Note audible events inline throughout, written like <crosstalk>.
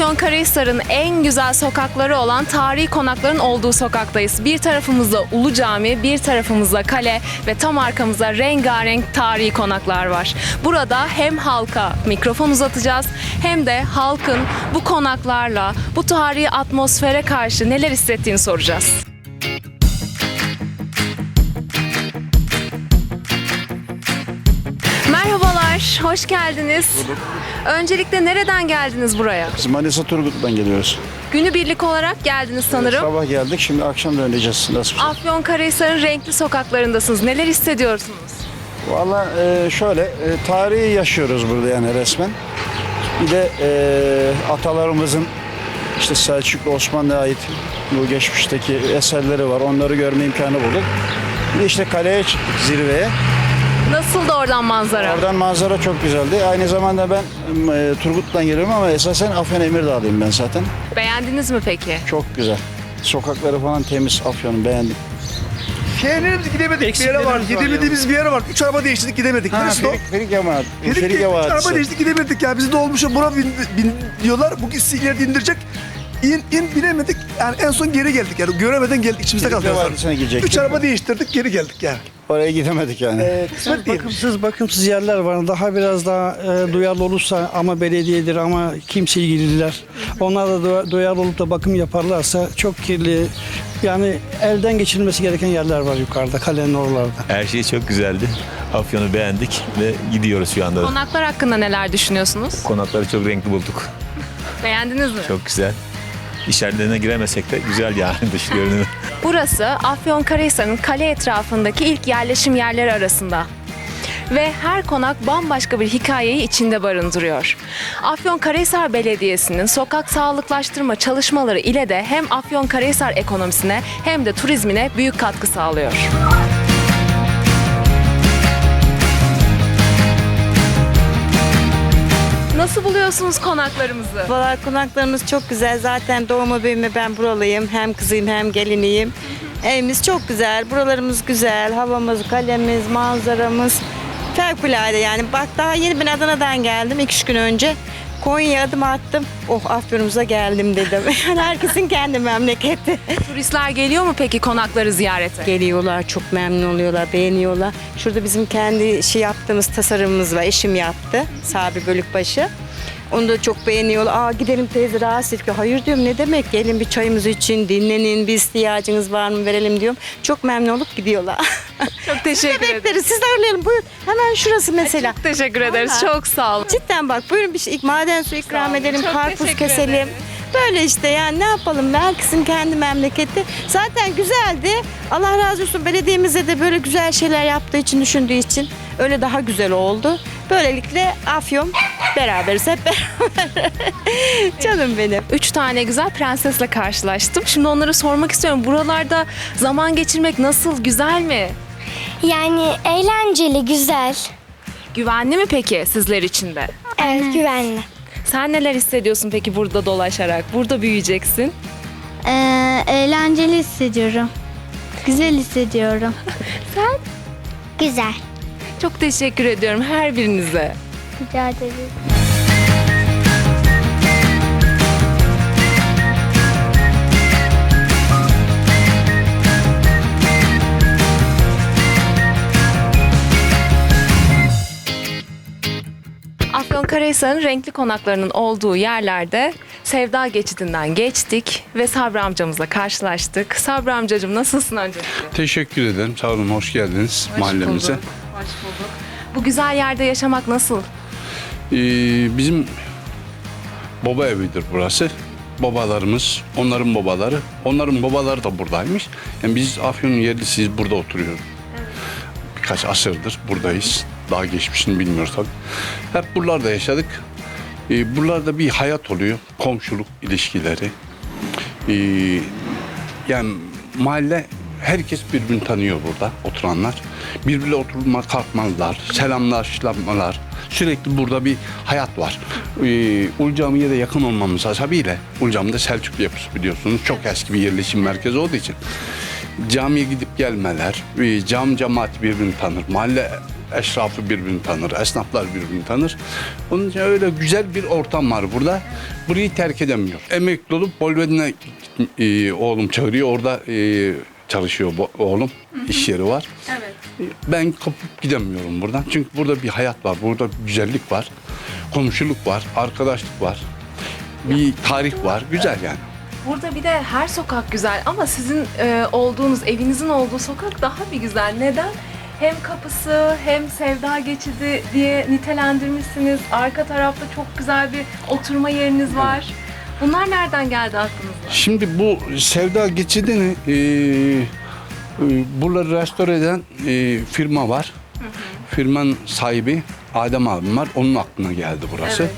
Afyonkarahisar'ın en güzel sokakları olan tarihi konakların olduğu sokaktayız. Bir tarafımızda Ulu Cami, bir tarafımızda kale ve tam arkamızda rengarenk tarihi konaklar var. Burada hem halka mikrofon uzatacağız hem de halkın bu konaklarla, bu tarihi atmosfere karşı neler hissettiğini soracağız. Merhabalar, hoş geldiniz. Öncelikle nereden geldiniz buraya? Biz Manisa Turgut'tan geliyoruz. Günübirlik olarak geldiniz sanırım. Sabah geldik, şimdi akşam döneceğiz. Nasıl? Afyonkarahisar'ın renkli sokaklarındasınız. Neler hissediyorsunuz? Valla e, şöyle, e, tarihi yaşıyoruz burada yani resmen. Bir de e, atalarımızın işte Selçuklu Osmanlı'ya ait bu geçmişteki eserleri var. Onları görme imkanı bulduk. Bir de işte kaleye çıktık zirveye. Nasıl da oradan manzara? Oradan manzara çok güzeldi. Aynı zamanda ben e, Turgut'tan geliyorum ama esasen Afyon Emirdağ'dayım ben zaten. Beğendiniz mi peki? Çok güzel. Sokakları falan temiz Afyon'un beğendim. Şehirlerimiz gidemedik bir yere var. Eksiklerimiz var Gidemediğimiz bir yere var. Üç araba değiştirdik gidemedik. Ha, Neresi o? Ferik, Ferik Yamağı. Ferik, Ferik üç Yamağı. araba değiştirdik gidemedik ya. Bizi dolmuşa bura bin, bin diyorlar. Bugün sizi ileride indirecek. İn, in binemedik. Yani en son geri geldik yani. Göremeden geldik. içimizde kaldı. Gidecektik. Üç araba değiştirdik geri geldik yani. Oraya gidemedik yani. Ee, kısmet değil. Bakımsız bakımsız yerler var. Daha biraz daha e, duyarlı olursa ama belediyedir ama kimse ilgililer. Onlar da duya- duyarlı olup da bakım yaparlarsa çok kirli yani elden geçirilmesi gereken yerler var yukarıda kalenin oralarda. Her şey çok güzeldi. Afyon'u beğendik ve gidiyoruz şu anda. Konaklar hakkında neler düşünüyorsunuz? Konakları çok renkli bulduk. Beğendiniz mi? Çok güzel. İçerilerine giremesek de güzel yani dış görünümü. <laughs> Burası Afyonkarahisar'ın kale etrafındaki ilk yerleşim yerleri arasında. Ve her konak bambaşka bir hikayeyi içinde barındırıyor. Afyonkarahisar Belediyesi'nin sokak sağlıklaştırma çalışmaları ile de hem Afyonkarahisar ekonomisine hem de turizmine büyük katkı sağlıyor. Nasıl buluyorsunuz konaklarımızı? Valla konaklarımız çok güzel. Zaten doğma büyüme ben buralıyım. Hem kızıyım hem geliniyim. Evimiz çok güzel. Buralarımız güzel. Havamız, kalemiz, manzaramız fevkalade yani. Bak daha yeni ben Adana'dan geldim iki üç gün önce. Konya'ya adım attım. Oh Afyon'umuza geldim dedim. <laughs> Yani herkesin kendi memleketi. Turistler geliyor mu peki konakları ziyarete? Geliyorlar, çok memnun oluyorlar, beğeniyorlar. Şurada bizim kendi şey yaptığımız tasarımımız var. Eşim yaptı. Sabri Bölükbaşı. Onu da çok beğeniyorlar. Aa gidelim teyze rahatsız ettik. Hayır diyorum ne demek gelin bir çayımız için dinlenin bir ihtiyacınız var mı verelim diyorum. Çok memnun olup gidiyorlar. <laughs> Çok teşekkür ederim. Bekleriz siz de buyurun. Hemen şurası mesela. Çok teşekkür ederiz. Vallahi. Çok sağ olun. Cidden bak buyurun bir şey maden suyu ikram edelim, Çok karpuz teşekkür keselim. ederiz. Böyle işte yani ne yapalım herkesin kendi memleketi. Zaten güzeldi. Allah razı olsun belediyemize de böyle güzel şeyler yaptığı için, düşündüğü için öyle daha güzel oldu. Böylelikle Afyon beraberiz hep beraber. Canım benim. Üç tane güzel prensesle karşılaştım. Şimdi onları sormak istiyorum. Buralarda zaman geçirmek nasıl? Güzel mi? Yani eğlenceli, güzel. Güvenli mi peki sizler için de? Evet, güvenli. Sen neler hissediyorsun peki burada dolaşarak? Burada büyüyeceksin. Ee, eğlenceli hissediyorum. Güzel hissediyorum. <laughs> Sen? Güzel. Çok teşekkür ediyorum her birinize. Rica ederim. Afyonkarahisar'ın renkli konaklarının olduğu yerlerde Sevda Geçidi'nden geçtik ve Sabri amcamızla karşılaştık. Sabri amcacığım nasılsın öncelikle? Teşekkür ederim. Sağ olun. Hoş geldiniz Hoş mahallemize. bulduk, Hoş bulduk. Bu güzel yerde yaşamak nasıl? Ee, bizim baba evidir burası. Babalarımız, onların babaları, onların babaları da buradaymış. Yani biz Afyon'un yerlisiyiz, burada oturuyoruz. Birkaç asırdır buradayız. Daha geçmişini bilmiyoruz tabii. Hep buralarda yaşadık. Ee, buralarda bir hayat oluyor. Komşuluk ilişkileri. Ee, yani mahalle herkes birbirini tanıyor burada oturanlar. Birbirle oturma kalkmalar, selamlaşmalar. Sürekli burada bir hayat var. Ee, Ulu Cami'ye de yakın olmamız hasebiyle Ulu Cami'de Selçuklu yapısı biliyorsunuz. Çok eski bir yerleşim merkezi olduğu için. Camiye gidip gelmeler, e, cam cemaat birbirini tanır. Mahalle Eşrafı birbirini tanır, esnaflar birbirini tanır. Onun için öyle güzel bir ortam var burada. Burayı terk edemiyor. Emekli olup Bolvedin'e e, oğlum çağırıyor. Orada e, çalışıyor bu, oğlum. İş yeri var. Evet. Ben kapıp gidemiyorum buradan. Çünkü burada bir hayat var. Burada güzellik var. Komşuluk var. Arkadaşlık var. Bir tarih var. Güzel yani. Burada bir de her sokak güzel ama sizin e, olduğunuz, evinizin olduğu sokak daha bir güzel. Neden? Hem kapısı hem sevda geçidi diye nitelendirmişsiniz. Arka tarafta çok güzel bir oturma yeriniz var. Bunlar nereden geldi aklınıza? Şimdi bu Sevda Geçidi'ni e, e, buraları restore eden e, firma var. Firmanın sahibi Adem abim var. Onun aklına geldi burası. Evet.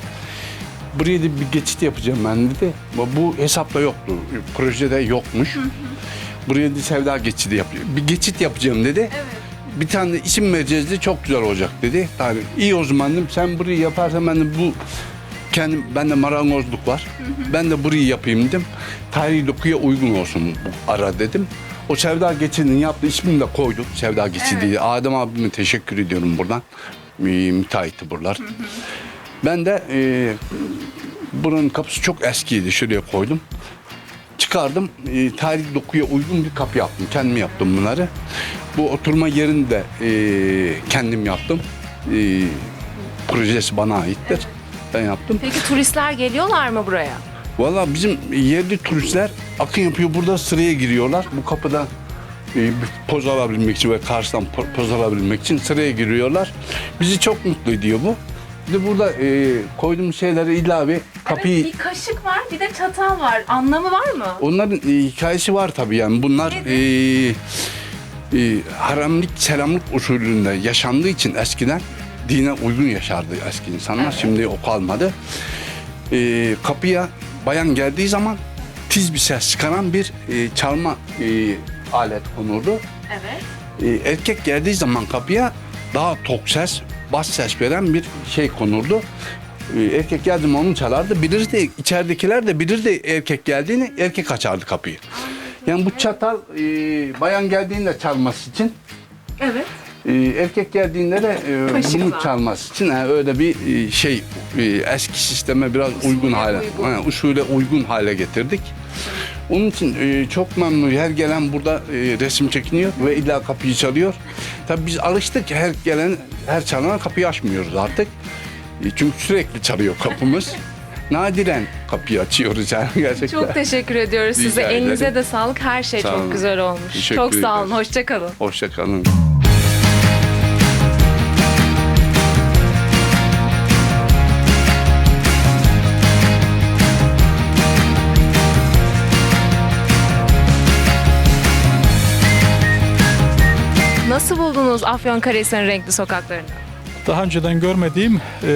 Buraya da bir geçit yapacağım ben dedi. Bu- hesapta yoktu. Projede yokmuş. Buraya da Sevda Geçidi yapıyor. Bir geçit yapacağım dedi. Bir tane de isim vereceğiz dedi. Çok güzel olacak dedi. Yani iyi o zaman dedim. Sen burayı yaparsan ben de bu kendim bende marangozluk var. Ben de burayı yapayım dedim. Tarihi dokuya uygun olsun bu ara dedim. O Sevda Geçidi'nin yaptığı ismini de koyduk. Sevda Geçidi. Adem abime teşekkür ediyorum buradan. Mü- Müteahhiti buralar. Ben de e, buranın kapısı çok eskiydi. Şuraya koydum. Çıkardım. E, tarih dokuya uygun bir kapı yaptım. Kendim yaptım bunları. Bu oturma yerini de e, kendim yaptım. E, projesi bana aittir. Ben yaptım. Peki turistler geliyorlar mı buraya? Valla bizim yerli turistler akın yapıyor. Burada sıraya giriyorlar. Bu kapıdan e, bir poz alabilmek için ve karşıdan po- poz alabilmek için sıraya giriyorlar. Bizi çok mutlu ediyor bu. Bir de burada e, koyduğumuz şeyleri ilave kapıyı... Evet, bir kaşık var, bir de çatal var. Anlamı var mı? Onların e, hikayesi var tabii yani. Bunlar e, e, haramlık, selamlık usulünde yaşandığı için eskiden dine uygun yaşardı eski insanlar. Şimdi o kalmadı. E, kapıya bayan geldiği zaman tiz bir ses çıkaran bir e, çalma e, alet konurdu. Evet. E, erkek geldiği zaman kapıya daha tok ses, bas ses veren bir şey konurdu. E, erkek geldi mi onu çalardı. Bilir de içeridekiler de bilir de erkek geldiğini erkek açardı kapıyı. Yani bu çatal e, bayan geldiğinde çalması için Evet. E, erkek geldiğinde de e, Kaşıkla. bunu çalması için ha, öyle bir e, şey e, eski sisteme biraz uygun hale uygun. ha, usule uygun hale getirdik. Onun için e, çok memnun. Her gelen burada e, resim çekiniyor ve illa kapıyı çalıyor. Tabii biz alıştık her gelen her çalana kapıyı açmıyoruz artık. E, çünkü sürekli çalıyor kapımız. <laughs> Nadiren kapıyı açıyoruz yani <laughs> gerçekten. Çok teşekkür ediyoruz Rica size. ederim. Elinize de sağlık. Her şey Sağ çok olun. güzel olmuş. Teşekkür çok sağ olun. ederiz. Hoşça kalın. Hoşça kalın. Buldunuz Afyonkarahisar'ın renkli sokaklarını? Daha önceden görmediğim eee,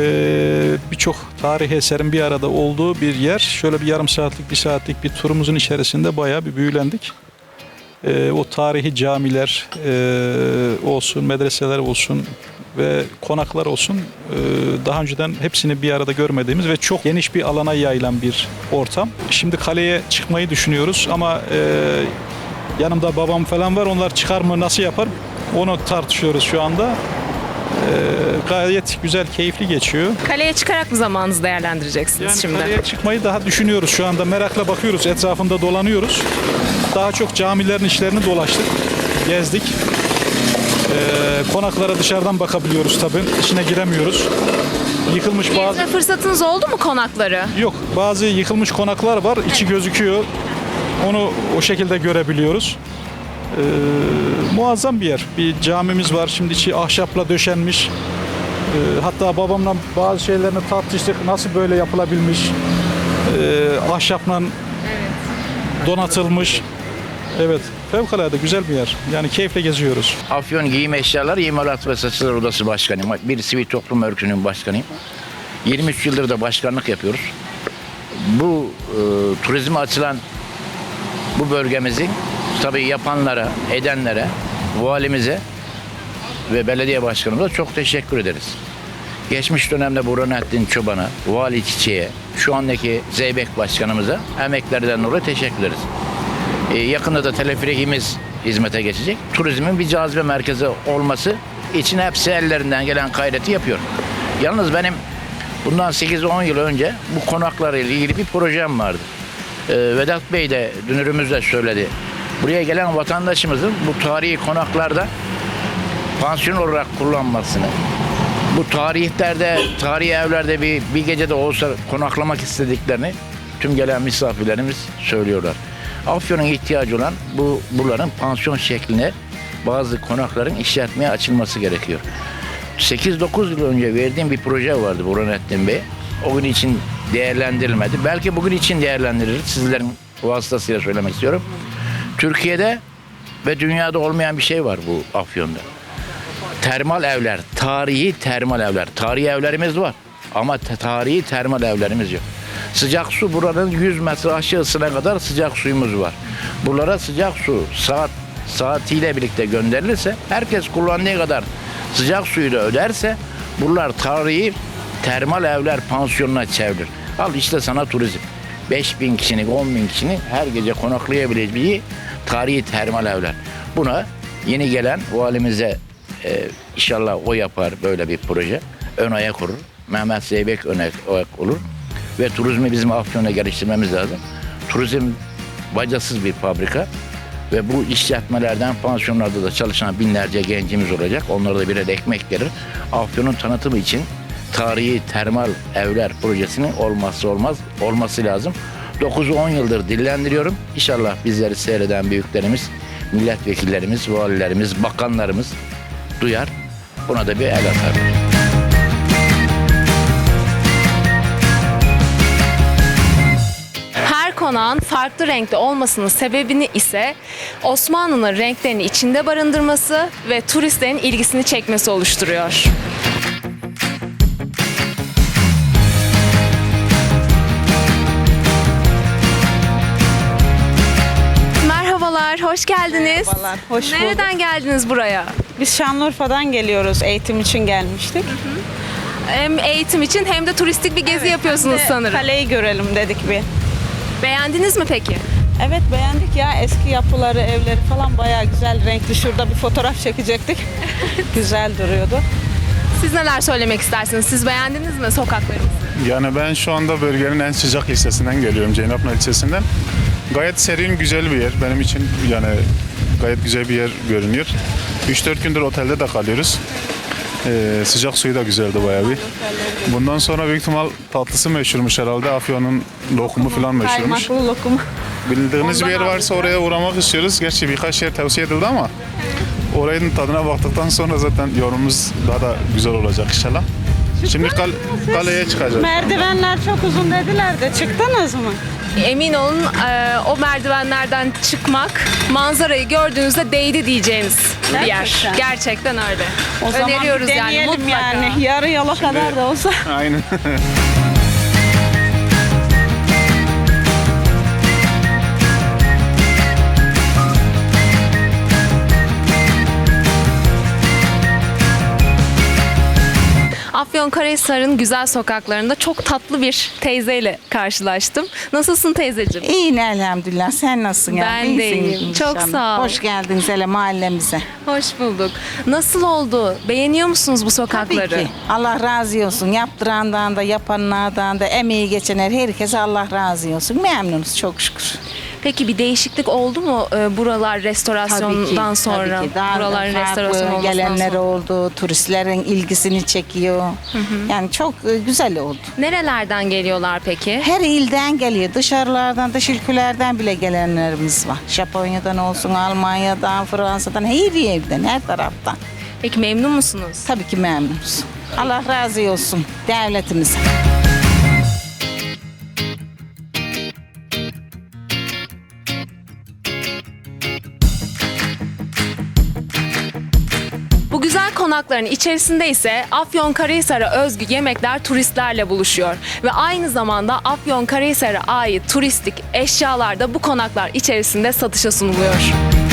birçok tarih eserin bir arada olduğu bir yer. Şöyle bir yarım saatlik, bir saatlik bir turumuzun içerisinde bayağı bir büyülendik. Eee, o tarihi camiler eee, olsun, medreseler olsun ve konaklar olsun eee, daha önceden hepsini bir arada görmediğimiz ve çok geniş bir alana yayılan bir ortam. Şimdi kaleye çıkmayı düşünüyoruz ama eee, yanımda babam falan var. Onlar çıkar mı, nasıl yapar? Onu tartışıyoruz şu anda. Ee, gayet güzel, keyifli geçiyor. Kaleye çıkarak mı zamanınızı değerlendireceksiniz Yani şimdi? kaleye çıkmayı daha düşünüyoruz şu anda. Merakla bakıyoruz, etrafında dolanıyoruz. Daha çok camilerin içlerini dolaştık, gezdik. Ee, konaklara dışarıdan bakabiliyoruz tabii. İçine giremiyoruz. Yıkılmış bazı... Gezme fırsatınız oldu mu konakları? Yok, bazı yıkılmış konaklar var. İçi gözüküyor. Onu o şekilde görebiliyoruz. Ee, muazzam bir yer. Bir camimiz var. Şimdi içi ahşapla döşenmiş. Ee, hatta babamla bazı şeylerini tartıştık. Nasıl böyle yapılabilmiş? Ee, ahşapla donatılmış. Evet. Fevkalade güzel bir yer. Yani keyifle geziyoruz. Afyon Giyim Eşyaları İmalat ve Satışlar Odası Başkanıyım. Bir sivil toplum örgütünün başkanıyım. 23 yıldır da başkanlık yapıyoruz. Bu e, turizme açılan bu bölgemizin tabii yapanlara, edenlere, valimize ve belediye başkanımıza çok teşekkür ederiz. Geçmiş dönemde Burhanettin Çoban'a, Vali Çiçek'e, şu andaki Zeybek Başkanımıza emeklerden dolayı teşekkür ederiz. Ee, yakında da teleferikimiz hizmete geçecek. Turizmin bir cazibe merkezi olması için hepsi ellerinden gelen gayreti yapıyor. Yalnız benim bundan 8-10 yıl önce bu konaklarla ilgili bir projem vardı. Ee, Vedat Bey de dünürümüz de söyledi. Buraya gelen vatandaşımızın bu tarihi konaklarda pansiyon olarak kullanmasını, bu tarihlerde, tarihi evlerde bir, bir gece de olsa konaklamak istediklerini tüm gelen misafirlerimiz söylüyorlar. Afyon'un ihtiyacı olan bu buraların pansiyon şekline bazı konakların işletmeye açılması gerekiyor. 8-9 yıl önce verdiğim bir proje vardı Burhanettin Bey. O gün için değerlendirilmedi. Belki bugün için değerlendirilir. Sizlerin vasıtasıyla söylemek istiyorum. Türkiye'de ve dünyada olmayan bir şey var bu Afyon'da termal evler, tarihi termal evler. Tarihi evlerimiz var ama tarihi termal evlerimiz yok. Sıcak su buranın 100 metre aşağısına kadar sıcak suyumuz var. Buralara sıcak su saat saatiyle birlikte gönderilirse herkes kullandığı kadar sıcak suyu da öderse buralar tarihi termal evler pansiyonuna çevrilir. Al işte sana turizm. 5000 kişilik, 10 bin kişinin her gece konaklayabileceği tarihi termal evler. Buna yeni gelen valimize ee, inşallah o yapar böyle bir proje. Ön ayak olur. Mehmet Zeybek ön ayak olur. Ve turizmi bizim Afyon'a geliştirmemiz lazım. Turizm bacasız bir fabrika. Ve bu işletmelerden pansiyonlarda da çalışan binlerce gencimiz olacak. Onlara da birer ekmek gelir. Afyon'un tanıtımı için tarihi termal evler projesinin olmazsa olmaz olması lazım. 9-10 yıldır dillendiriyorum. İnşallah bizleri seyreden büyüklerimiz, milletvekillerimiz, valilerimiz, bakanlarımız duyar. Buna da bir el atar. Her konağın farklı renkte olmasının sebebini ise Osmanlı'nın renklerini içinde barındırması ve turistlerin ilgisini çekmesi oluşturuyor. Hoş geldiniz. Merhabalar, hoş bulduk. Nereden geldiniz buraya? Biz Şanlıurfa'dan geliyoruz. Eğitim için gelmiştik. Hem eğitim için hem de turistik bir gezi yapıyorsunuz Ve sanırım. Kaleyi görelim dedik bir. Beğendiniz mi peki? Evet beğendik ya eski yapıları, evleri falan bayağı güzel, renkli. Şurada bir fotoğraf çekecektik. <laughs> güzel duruyordu. Siz neler söylemek istersiniz? Siz beğendiniz mi sokaklarımızı? Yani ben şu anda bölgenin en sıcak ilçesinden geliyorum. Ceynaplı ilçesinden. Gayet serin, güzel bir yer. Benim için yani gayet güzel bir yer görünüyor. 3-4 gündür otelde de kalıyoruz. Ee, sıcak suyu da güzeldi bayağı bir. Bundan sonra büyük ihtimal tatlısı meşhurmuş herhalde. Afyon'un lokumu falan meşhurmuş. Kaymaklı lokum. Bildiğiniz bir yer varsa oraya uğramak istiyoruz. Gerçi birkaç yer tavsiye edildi ama orayın tadına baktıktan sonra zaten yorumumuz daha da güzel olacak inşallah. Şimdi kal- kaleye çıkacağız. Merdivenler çok uzun dediler de çıktınız mı? Emin olun e, o merdivenlerden çıkmak manzarayı gördüğünüzde değdi diyeceğiniz bir yer. Gerçekten. Gerçekten öyle. O zaman Öneriyoruz bir yani deneyelim mutlaka. yani. Yarı yola kadar da olsa. Aynen. <laughs> Afyonkarahisar'ın güzel sokaklarında çok tatlı bir teyzeyle karşılaştım. Nasılsın teyzeciğim? İyiyim elhamdülillah. Sen nasılsın? Ben de İyisin iyiyim. Çok inşallah. sağ ol. Hoş geldiniz hele mahallemize. Hoş bulduk. Nasıl oldu? Beğeniyor musunuz bu Tabii sokakları? ki. Allah razı olsun. Yaptırandan da yapanlardan da emeği geçenler herkese Allah razı olsun. Memnunuz çok şükür. Peki bir değişiklik oldu mu e, buralar restorasyondan sonra? tabii ki. Daha buraların farklı restorasyon olmasından gelenler sonra. oldu. Turistlerin ilgisini çekiyor. Yani çok e, güzel oldu. Nerelerden geliyorlar peki? Her ilden geliyor. Dışarılardan, dış ülkelerden bile gelenlerimiz var. Japonya'dan olsun, Almanya'dan, Fransa'dan, her yerden, her taraftan. Peki memnun musunuz? Tabii ki memnunuz. Allah razı olsun devletimize. Konakların içerisinde ise Afyonkarahisar'a özgü yemekler turistlerle buluşuyor. Ve aynı zamanda Afyonkarahisar'a ait turistik eşyalar da bu konaklar içerisinde satışa sunuluyor.